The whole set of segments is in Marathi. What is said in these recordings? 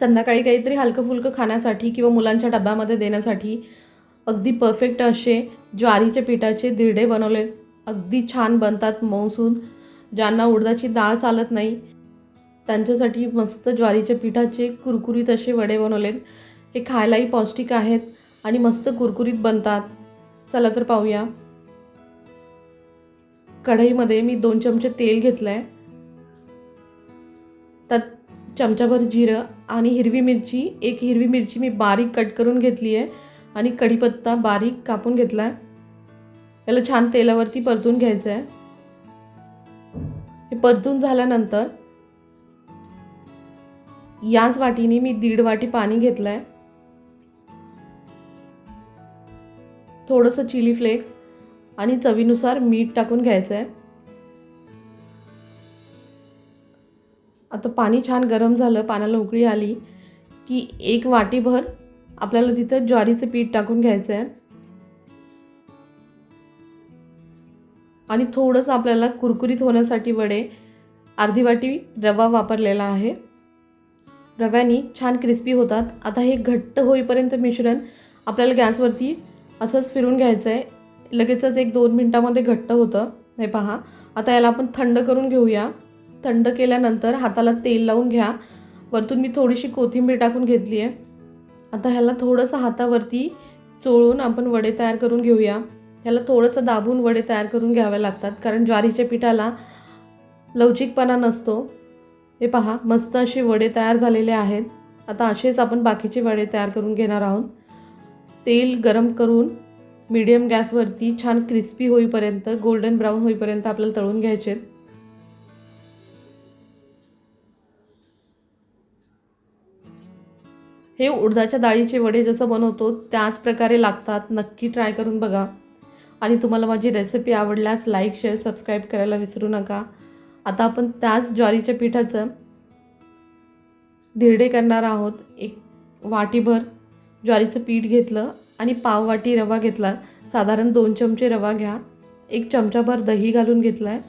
संध्याकाळी काहीतरी हलकं फुलकं खाण्यासाठी किंवा मुलांच्या डब्यामध्ये देण्यासाठी अगदी परफेक्ट असे ज्वारीच्या पिठाचे धिरडे बनवले. अगदी छान बनतात मौसून. ज्यांना उडदाची डाळ चालत नाही त्यांच्यासाठी मस्त ज्वारीच्या पिठाचे कुरकुरीत असे वडे बनवलेत. हे खायलाही पौष्टिक आहेत आणि मस्त कुरकुरीत बनतात. चला तर पाहूया. कढईमध्ये मी दोन चमचे तेल घेतलं आहे त्यात चमचाभर जिरं आणि हिरवी मिरची एक हिरवी मिरची मी बारीक कट करून घेतली आहे आणि कढीपत्ता बारीक कापून घेतला आहे. याला छान तेलावरती परतून घ्यायचं आहे. हे परतून झाल्यानंतर याच वाटीने मी दीड वाटी पाणी घेतलं आहे थोडंसं चिली फ्लेक्स आणि चवीनुसार मीठ टाकून घ्यायचं आहे आता पाणी छान गरम झालं पाण्याला उकळी आली की एक वाटीभर आपल्याला तिथं ज्वारीचं पीठ टाकून घ्यायचं आहे आणि थोडंसं आपल्याला कुरकुरीत होण्यासाठी वडे अर्धी वाटी रवा वापरलेला आहे. रव्यानी छान क्रिस्पी होतात. आता हे घट्ट होईपर्यंत मिश्रण आपल्याला गॅसवरती असंच फिरून घ्यायचं आहे लगेचच एक दोन मिनटामध्ये घट्ट होतं. हे पहा. आता याला आपण थंड करून घेऊया. थंड केल्यानंतर हाताला तेल लावून घ्या. वरतून मी थोडीशी कोथिंबीर टाकून घेतली आहे. आता ह्याला थोडंसं हातावरती चोळून आपण वडे तयार करून घेऊया. ह्याला थोडंसं दाबून वडे तयार करून घ्यावे लागतात कारण ज्वारीच्या पिठाला लवचिकपणा नसतो. हे पहा मस्त असे वडे तयार झालेले आहेत. आता असेच आपण बाकीचे वडे तयार करून घेणार आहोत. तेल गरम करून मीडियम गॅसवरती छान क्रिस्पी होईपर्यंत गोल्डन ब्राऊन होईपर्यंत आपल्याला तळून घ्यायचे आहेत. हे उडदाच्या डाळीचे वडे जसं बनवतो त्याच प्रकारे लागतात. नक्की ट्राय करून बघा. आणि तुम्हाला माझी रेसिपी आवडल्यास लाईक शेअर सबस्क्राईब करायला विसरू नका. आता आपण त्याच ज्वारीच्या पिठाचं धिरडे करणार आहोत. एक वाटीभर ज्वारीचं पीठ घेतलं आणि पाव वाटी रवा घेतला. साधारण दोन चमचे रवा घ्या. एक चमचाभर दही घालून घेतला आहे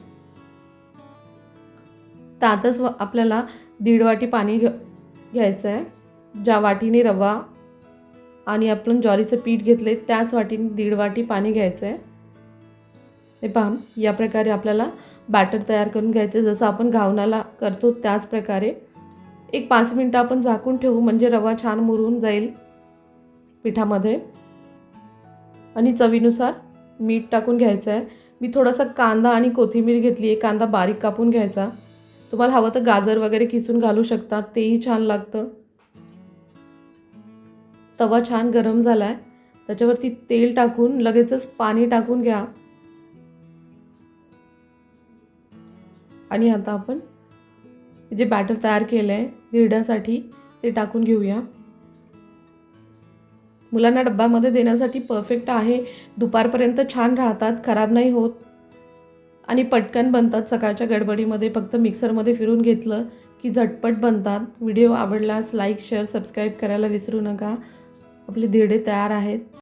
त्यातच व- आपल्याला दीड वाटी पाणी घ घ्यायचं आहे ज्या वाटीने रवा आणि आपण ज्वारीचं पीठ घेतले त्याच वाटीने दीड वाटी पाणी घ्यायचं आहे हे पहा या प्रकारे आपल्याला बॅटर तयार करून घ्यायचं आहे. जसं आपण घावनाला करतो त्याच प्रकारे. एक पाच मिनटं आपण झाकून ठेवू म्हणजे रवा छान मुरून जाईल पिठामध्ये. आणि चवीनुसार मीठ टाकून घ्यायचं आहे मी थोडासा कांदा आणि कोथिंबीर घेतली आहे कांदा बारीक कापून घ्यायचा. तुम्हाला हवं तर गाजर वगैरे किसून घालू शकता तेही छान लागतं. तवा छान गरम झाला आहे त्याच्यावरती तेल टाकून लगेचच पाणी टाकून घ्या. आणि आता आपण जे बॅटर तयार केलं आहे निरड्यासाठी ते टाकून घेऊया. मुलांना डब्यामध्ये देण्यासाठी परफेक्ट आहे. दुपारपर्यंत छान राहतात खराब नाही होत. आणि पटकन बनतात. सकाळच्या गडबडीमध्ये फक्त मिक्सरमध्ये फिरून घेतलं की झटपट बनतात. व्हिडिओ आवडल्यास लाईक शेअर सबस्क्राईब करायला विसरू नका. आपले धिरडे तयार आहेत.